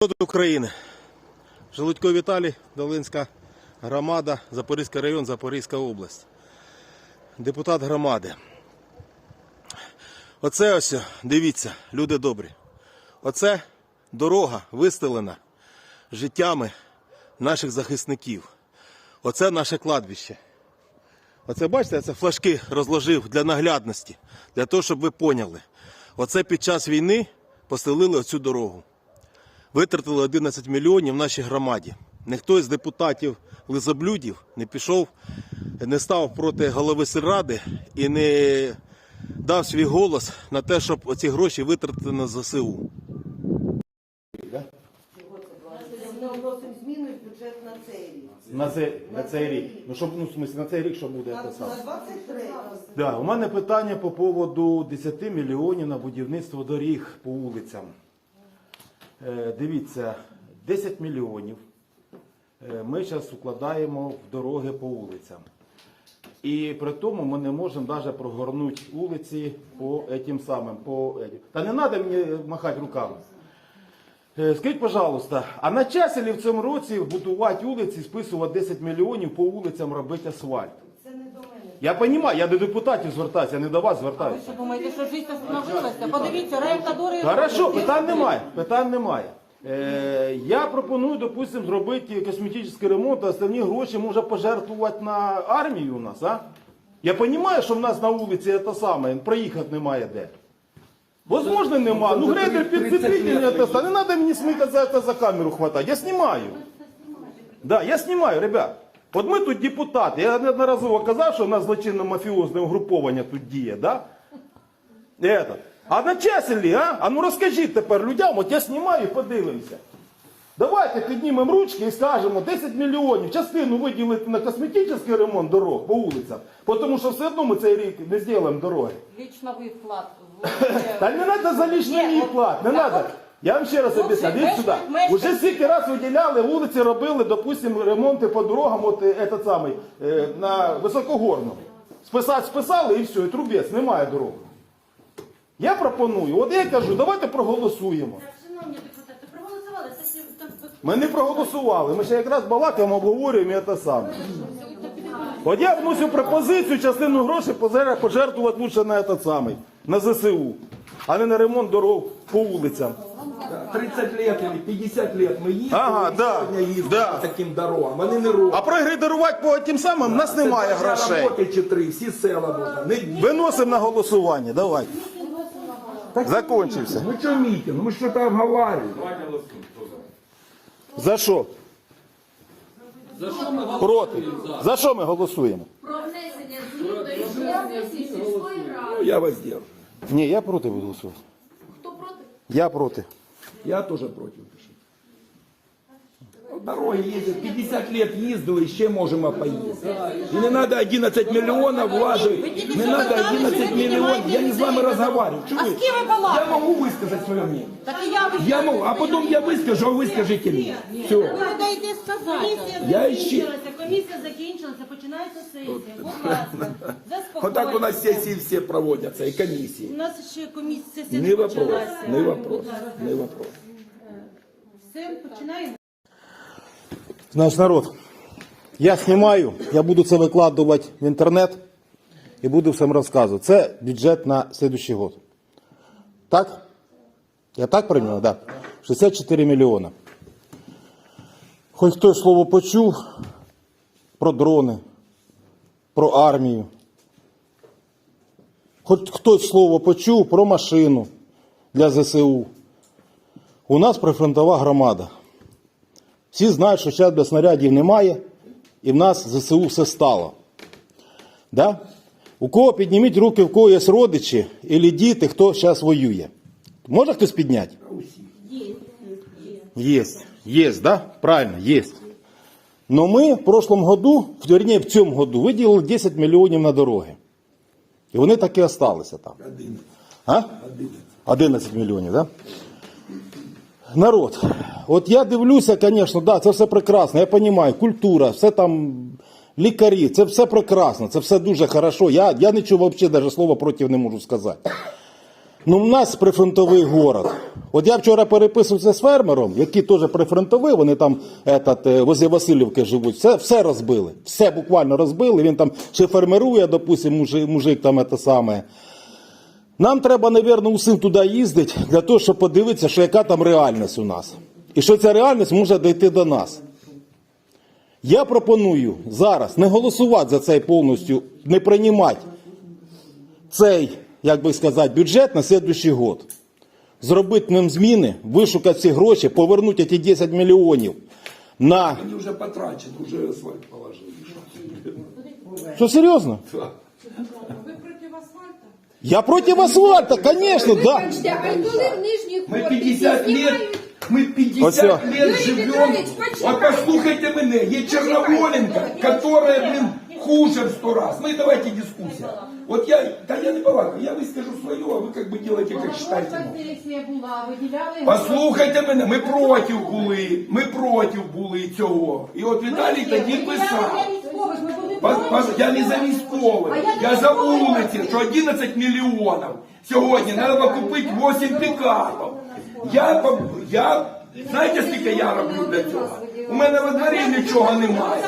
Народ України. Желудько Віталій, Долинська громада, Запорізький район, Запорізька область. Депутат громади. Оце ось, дивіться, люди добрі. Оце дорога вистелена життями наших захисників. Оце наше кладбище. Оце бачите, це флажки розложив для наглядності, для того, щоб ви поняли. Оце під час війни постелили оцю дорогу витратили 11 мільйонів в нашій громаді. Ніхто із депутатів лизоблюдів не пішов, не став проти голови сільради і не дав свій голос на те, щоб оці гроші витратити на ЗСУ. На цей рік. На цей, на цей рік. Ну, щоб, ну, в смысле, на цей рік що буде На, на 23 Да, у мене питання по поводу 10 мільйонів на будівництво доріг по вулицям. Е, дивіться, 10 мільйонів е, ми зараз укладаємо в дороги по вулицям. І при тому ми не можемо навіть прогорнути вулиці по этим самим. По... Та не треба мені махати руками. Е, Скажіть, пожалуйста, а на часі ли в цьому році будувати вулиці, списувати 10 мільйонів по вулицям робити асфальт? це не до мене. Я розумію, я до депутатів звертаюся, я не до вас Ви звертаюся. що думаєте, що життя остановилося? Подивіться, районкадори... Хорошо, питань немає. Питань немає. Е, я пропоную, допустим, зробити косметичний ремонт, а остальні гроші може пожертвувати на армію у нас, а? Я розумію, що в нас на вулиці це саме, проїхати немає де. Возможно, нема. Ну, грейдер підцепительний, це все. Не треба мені смикати за, це за камеру хватати. Я знімаю. Да, я знімаю, ребят. От ми тут депутати. Я неодноразово казав, що в нас злочинно-мафіозне угруповання тут діє, да? Это. А на часі а? А ну розкажіть тепер людям, от я знімаю і подивимося. Давайте піднімемо ручки і скажемо 10 мільйонів, частину виділити на косметичний ремонт дорог по вулицям, тому що все одно ми цей рік не зробимо дороги. Лично ви вклад. Та не треба за лічний вклад, не треба. Я вам ще раз об'ясняю, дивіться сюди. Уже стільки раз виділяли, вулиці робили, допустимо, ремонти по дорогам, от е, этот самий, е, на високогорному. Списати списали і все, і трубець, немає дороги. Я пропоную, от я кажу, давайте проголосуємо. Так, шановні депутати, проголосували. Це Ми не проголосували, ми ще якраз балакаємо, обговорюємо і те саме. От я вносю пропозицію частину грошей позер- пожертвувати лучше на этот самий, на ЗСУ, а не на ремонт дорог по вулицям. 30 лет или 50 лет мы їздили, Ага, да, сьогодні їздимо да. по таким дорогам. Вони не роблять. А прогрейдерувати по тим самим в нас немає грошей. роботи чи три, всі села можна. Не дві. Виносимо на голосування, давай. Закончився. Ну що мітинг? Мы что-то обговариваем. За що? Проти. За що ми голосуємо? про внесення змін до рішення сільської Ну, ради. я воздержу. Ні, я проти буду голосувати. Хто проти? Я проти. Я тоже против. Дороги їздять, 50 лет їздили, ще можемо поїздити. І не треба 11 мільйонів вложити. Не треба 11 мільйонів. Я не з вами розмовляю. А ким ви Я балакаєте? можу висказати своє мнение. Так я Я могу, а потом я выскажу, а вы скажите мне. Все. ви даєте сказати. Я ще... Закінчилася, комісія закінчилася, починається сесія. Будь ласка, Вот так у нас сессии все проводятся, и комиссии. У нас ще комісія сесія Не не вопрос, почалася. не вопрос, не вопрос. Все, починаємо. Наш народ, я знімаю, я буду це викладувати в інтернет і буду всім розказувати. Це бюджет на наступний год. Так? Я так прийняв? Так. Да. 64 мільйона. Хоч хтось слово почув про дрони, про армію. Хоч хтось слово почув про машину для ЗСУ. У нас прифронтова громада. Всі знають, що зараз без снарядів немає, і в нас ЗСУ все стало. Да? У кого підніміть руки, в кого є родичі або діти, хто зараз воює. Може хтось підняти? Є. Є, да? Правильно, є. Но ми в прошлом году, вернее, в цьому году, виділили 10 мільйонів на дороги. І вони так і залишилися там. А? 11 мільйонів, да? Народ, от я дивлюся, звісно, да, це все прекрасно, я розумію, культура, все там, лікарі, це все прекрасно, це все дуже хорошо. Я, я нічого взагалі навіть слова проти не можу сказати. Ну, в нас прифронтовий город. От я вчора переписувався з фермером, які теж прифронтові, вони там етат, е, возле Васильівки живуть. Все, все розбили. Все буквально розбили. Він там ще фермерує, допустим, мужик, мужик там це саме. Нам треба, напевно, усім туди їздити для того, щоб подивитися, що яка там реальність у нас. І що ця реальність може дійти до нас. Я пропоную зараз не голосувати за цей повністю, не приймати цей, як би сказати, бюджет на слідуючий год. Зробити ним зміни, вишукати ці гроші, повернути ті 10 мільйонів на. Они уже потрачены, уже асфальт положили. Що серйозно? Я проти асфальта, звісно, да. Вибачте, а коли в нижній Мы Хортиці 50 лет, знімають мы 50 Вот всё. лет Юрий живем. Петрович, почекайте. Вот послушайте меня, есть Черноволенко, которая, блин, хуже в сто раз. Ну и давайте дискуссия. Вот я, да я не балакаю, я выскажу свое, а вы как бы делаете, как считаете. нужным. Сесія була, виділяли. Послухайте мене, ми проти були, ми проти були цього. І от Віталій тоді писав. Я не за військових, я за вулиці, що 11 мільйонів сьогодні треба купити 8 пікапів. Я, я, знаєте, скільки я роблю для цього? У мене во дворі нічого немає.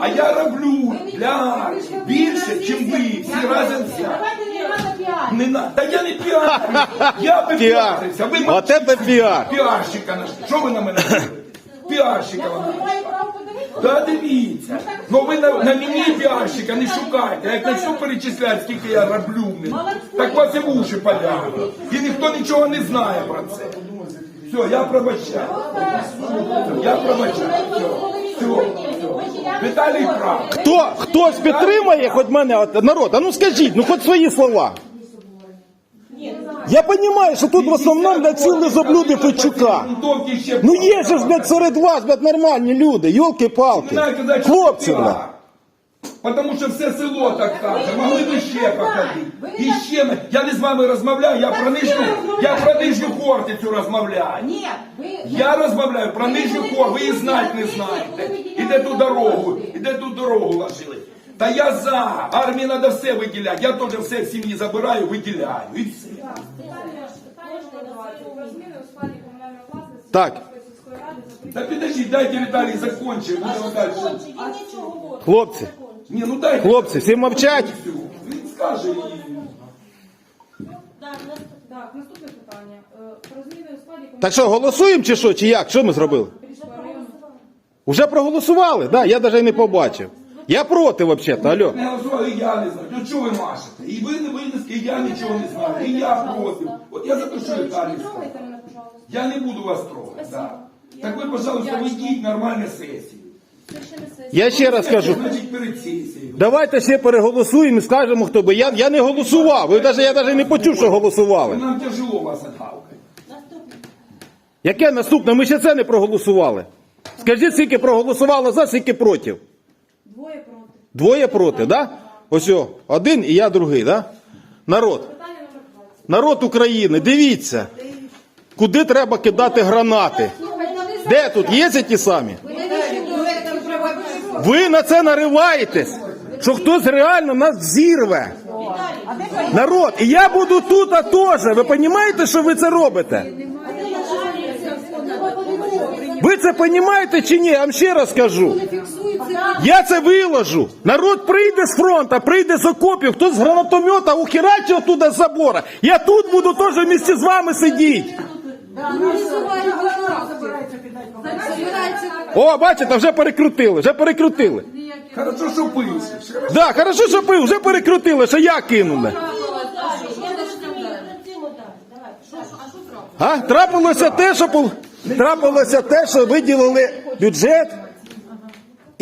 А я роблю для армії більше, ніж ви, всі разом. Не на... Та я не піар, я би Піар. піарився. Ви піар. Піарщика нашли. Що ви на мене? Піарщика ви Та дивіться. Ну ви на, на мені піарщика не шукайте. А Як почну перечисляти, скільки я роблю, так вас і в уші полягуть. І ніхто нічого не знає про це. Все, я пробачаю. Я пробачаю. Все, все. Віталій прав. Хто, хтось підтримає хоч мене, от, народ, а ну скажіть, ну хоч свої слова. Я розумію, що тут в основному для ціли заблюди Федчука. Ну є же ж, блядь, серед вас, блядь, нормальні люди, йолки-палки. Хлопці, блядь. Потому що все село так каже, могли б ще походити. І ще ми. Я не з вами розмовляю, я про нижню, я про нижню хортицю розмовляю. Ні, ви... Я розмовляю про нижню хортицю, ви її знати не знаєте. Іде ту дорогу, іде ту дорогу ложили. Та я за, армії треба все виділяти. Я теж все в сім'ї забираю, виділяю. І все. Так, Та підождіть, дайте Віталій закончить, будемо далі. хлопці, Ні, ну дайте. хлопці, всі мовчать. Він скаже і... Так, наступне питання. Е, Про зміни у складі Так що, голосуємо чи що, чи як? Що ми зробили? Уже проголосували, да? Я навіть не побачив. Я проти, взагалі-то, алло. Не голосували, і я не знаю. Ну чого ви машете? І ви не винесли, і я нічого не знаю. І я проти. От я за те, що Віталій сказав. Трогайте мене, пожалуйста. Я не буду вас трогати. Да. Так ви, пожалуйста, ведіть нормальну сесію. Сесія. Я ще раз кажу. Значить, перед сесією. Давайте ще переголосуємо і скажемо, хто би. Я, я не голосував. Ви навіть, я навіть не почув, що голосували. Нам тяжело вас отгавкати. Яке наступне? Ми ще це не проголосували. Скажіть, скільки проголосувало за, скільки проти. Двоє проти. Двоє проти, да? Ось о, один і я другий, да? Народ. Питання номер 20. Народ України, дивіться, куди треба кидати гранати. Де тут? Є ці ті самі? Ви на це нариваєтесь, що хтось реально нас зірве. Народ, і я буду тут а теж. Ви розумієте, що ви це робите? Ви це розумієте чи ні? Я вам ще раз кажу. Я це виложу. Народ прийде з фронту, прийде з окопів, хтось з гранатомета ухерачив туди з забора. Я тут буду теж вместе з вами сидіти. О, бачите, вже перекрутили, вже перекрутили. Хорошо, що пишеш. Да, хорошо, що пив, вже перекрутили, що я кинули. А? Трапилося те, що пол- трапилося те, що виділили бюджет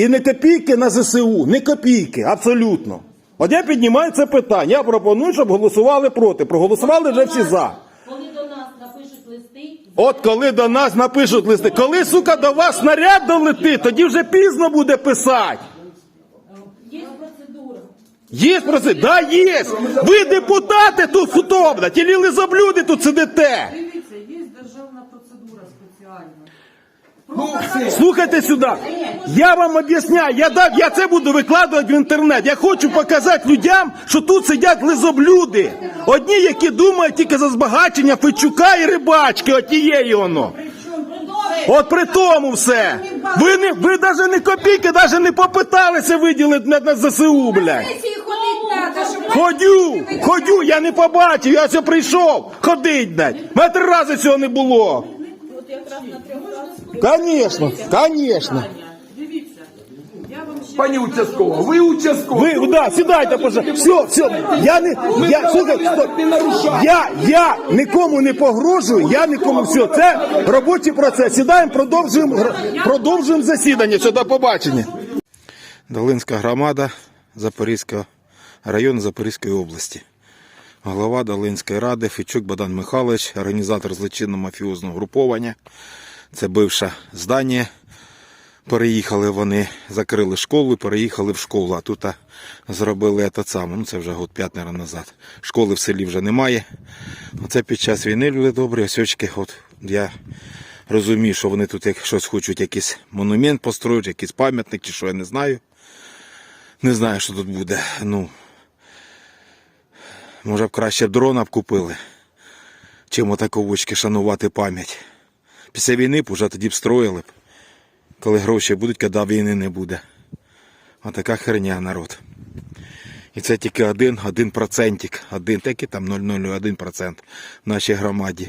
і не копійки на ЗСУ, не копійки, абсолютно. От я піднімаю це питання. Я пропоную, щоб голосували проти. Проголосували вже всі за. Коли до нас напишуть листи, От коли до нас напишуть листи, коли, сука, до вас снаряд долетить, тоді вже пізно буде писати. є процедура. Є про це? Да, є. Ви депутати тут хто, блядь, і лізоблюди тут сидите. Дивіться, є державна процедура спеціальна. Ну, все. Слухайте сюди. Я вам об'ясняю, я дав, я це буду викладувати в інтернет. Я хочу показати людям, що тут сидять лизоблюди. Одні, які думають тільки за збагачення Федчука і рибачки, отієї воно. От при тому все. Ви не ви навіть не копійки, навіть не попиталися виділити на, на ЗСУ, блядь. Ходю, ходю, я не побачив, я все прийшов. Ходить, блядь. Мене три рази цього не було. Конечно, конечно. Дивіться, я вам ще Пані участкова, ви участкова. Ви, да, сідайте, пожалуйста. Все, все. Я не, я, слухайте, стоп. не. Я, я нікому не погрожую, я нікому все. Це робочий процес. Сідаємо, продовжуємо, гр- продовжуємо засідання. Все, до побачення. Долинська громада Запорізького району Запорізької області. Голова Долинської ради Фічук Богдан Михайлович, організатор злочинно-мафіозного груповання. Це бивше здання. Переїхали вони, закрили школу, і переїхали в школу. А тут зробили те саме. Ну це вже год п'ять назад. Школи в селі вже немає. Оце під час війни люди добрі. Ось очки, от я розумію, що вони тут як щось хочуть, якийсь монумент построїти, якийсь пам'ятник чи що, я не знаю. Не знаю, що тут буде. Ну, може б краще дрона б купили, чим отаковочки шанувати пам'ять. Після війни б уже тоді б строїли б. Коли гроші будуть, коли війни не буде. Отака херня народ. І це тільки один, один процентик, один, такий там 0,01% в нашій громаді.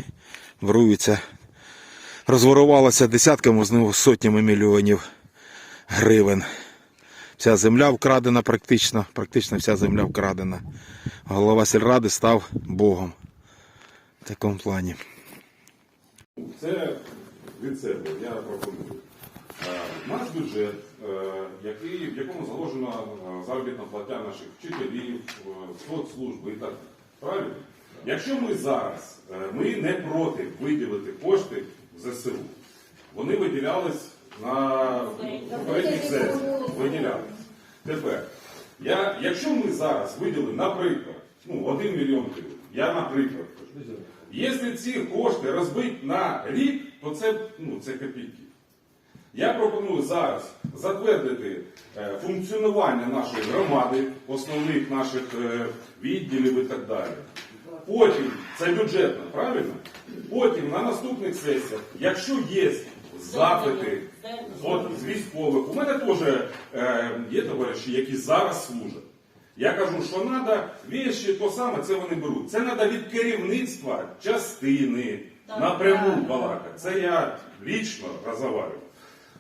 Вруються. Розворувалося десятками, знову сотнями мільйонів гривень. Вся земля вкрадена практично, практично вся земля вкрадена. Голова сільради став Богом. В такому плані. Це від себе, я пропоную. Е, Наш бюджет, е, який, в якому заложена е, заробітна плаття наших вчителів, соцслужби і так. Правильно? Якщо ми зараз, ми не проти виділити кошти в ЗСУ, вони виділялись на попередніх сесіях. Виділялись. Тепер, я, якщо ми зараз виділимо, наприклад, ну, 1 мільйон гривень, я наприклад Якщо ці кошти розбити на рік, то це, ну, це копійки. Я пропоную зараз затвердити е, функціонування нашої громади, основних наших е, відділів і так далі. Потім, це бюджетно, правильно? Потім на наступних сесіях, якщо є запити от, з військових, у мене теж е, є товариші, які зараз служать. Я кажу, що треба віші, то саме це вони беруть. Це треба від керівництва частини напряму балакати. Це я лічно розговорюю.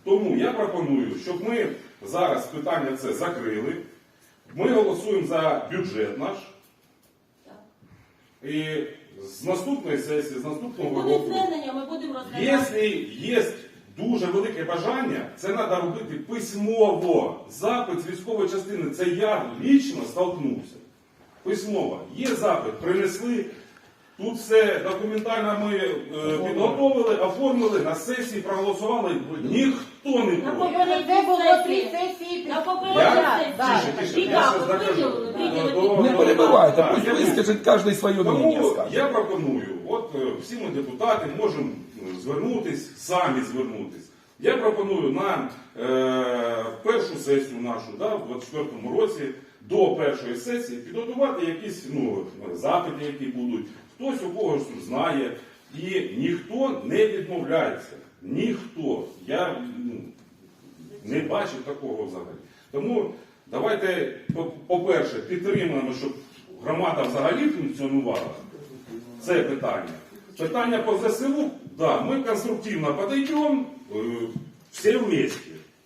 Тому я пропоную, щоб ми зараз питання це закрили. Ми голосуємо за бюджет наш. І з наступної сесії, з наступного буде року. звернення, ми будемо розглядати. Якщо є дуже велике бажання, це треба робити письмово. Запит з військової частини, це я лічно столкнувся. Письмово. Є запит, принесли. Тут все документально ми е, підготовили, оформили, на сесії проголосували. Ніхто не На проти. Це було три сесії. На попередній Тише, тише, сесії. я виділили. До- Не перебивайте, так, пусть я вискажет кожен своє. Тому скаже. я пропоную, от е, всі ми депутати можемо звернутись, самі звернутись. Я пропоную на е, першу сесію нашу, да, в 24 році, до першої сесії підготувати якісь ну, запити, які будуть. Хтось у когось знає. І ніхто не відмовляється. Ніхто. Я ну, не бачив такого взагалі. Тому давайте, по- по-перше, підтримаємо, щоб громада взагалі функціонувала. Це питання. Питання по ЗСУ, да, ми конструктивно подойдемо, е, всі вместе.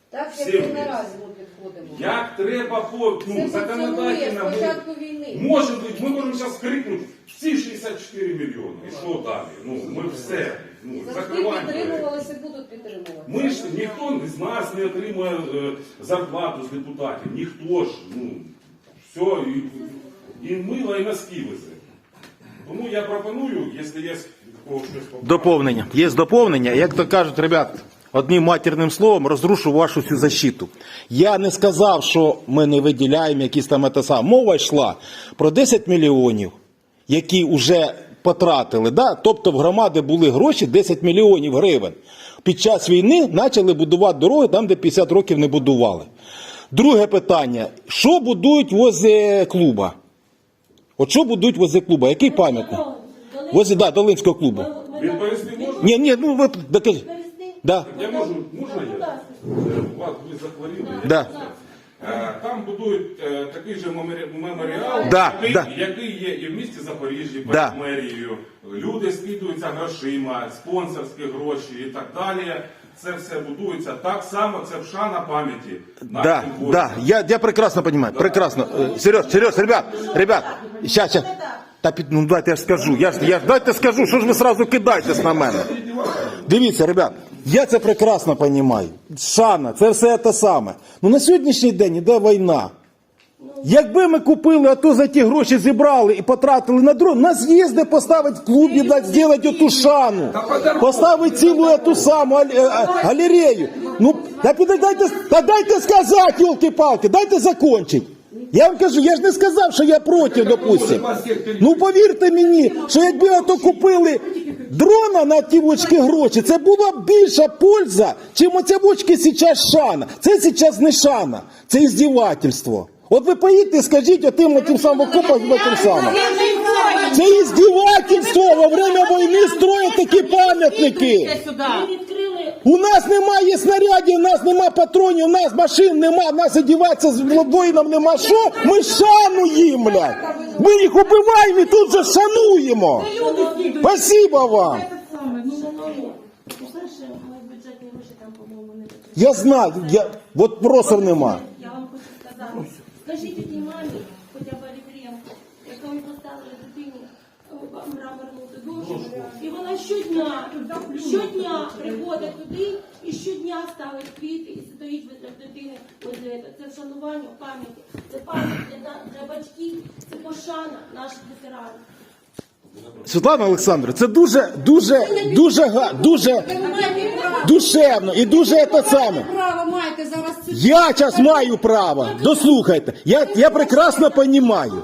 Так, Всі як ми вместе. наразі ми підходимо. Як треба по ну, законодательно. з ми- війни. Може бути, ми можемо зараз крикнути всі 64 мільйони. І що далі? Ну, ми все. Ну, Завжди закриваємо. підтримувалися, будуть підтримувати. Ми ж ніхто з нас не отримує е, зарплату з депутатів. Ніхто ж, ну, все, і, і мило, і носки везе. Тому я пропоную, якщо є щось Доповнення. Є доповнення. Як то кажуть, ребят, одним матерним словом розрушу вашу всю защиту. Я не сказав, що ми не виділяємо якісь там це. Мова йшла про 10 мільйонів, які вже потратили. Да? Тобто в громади були гроші 10 мільйонів гривень. під час війни почали будувати дороги там, де 50 років не будували. Друге питання: що будують возле клуба? От що будують возле клуба? Який пам'ятник? Возле, да, Долинського клубу. Відповісти можна? Ні, ні, ну ви докажіть. Да. Я можу, можна я? У вас ви захворіли. Да. Е, Там будують е, такий же меморі- меморіал, Да, який, да. який є і в місті Запоріжжі перед Да. мерією. Люди скидуються грошима, спонсорські гроші і так далі. Це все будується так само, це вшана пам'яті. Да, нашим воїнам. да, я, я прекрасно понимаю, прекрасно. Э, Сереж, Сереж, ребят, ребят, сейчас, сейчас. Та під, ну дайте я ж скажу, я ж, я ж дайте скажу, що ж ви сразу кидаєтесь на мене. Дивіться, ребят, я це прекрасно розумію. Шана, це все те саме. Ну на сьогоднішній день іде війна. Якби ми купили, а то за ті гроші зібрали і потратили на дрон, нас їзде поставить в клубі, зробити оту шану. Поставить цілу эту саму е, е, галерею. Ну, та дайте, та дайте сказати, елки-палки, дайте закончить. Я вам кажу, я ж не сказав, що я проти, допустим. Ну повірте мені, що якби ото купили дрона на ті вочки гроші, це була б більша польза, чим оця вочки зараз шана. Це зараз не шана, це іздівательство. От ви поїдьте, скажіть отим тим самим окопам тим самим. Це іздівательство во время війни строять такі пам'ятники. У нас немає снарядів, у нас нема патронів, у нас машин нема, у нас одіватися з воїном нема що. Ми шануємо, блядь. Ми їх убиваємо і тут же шануємо. Спасибо вам. Я знаю, я, от просто нема. Я вам хочу сказати, скажіть тій мамі, хоча б Олігрієнко, яка ми поставили дитині мраморну дошку, і вона щодня, щодня приходить туди і щодня ставить квіти і стоїть возле дитини. Це вшанування пам'яті, це пам'ять для, для батьків, це пошана наших ветеранів. Світлана Олександровна, це дуже, дуже, дуже, га- дуже душевно і дуже те саме. Право маєте зараз це. Я зараз маю право. Дослухайте. Я, я прекрасно розумію.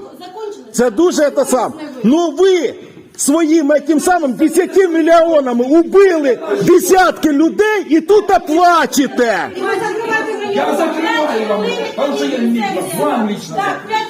Це дуже те саме. Ну ви своїми тим самим 10 мільйонами убили десятки людей і тут плачете. Я закриваю вам, я не вам лично. Так, п'ять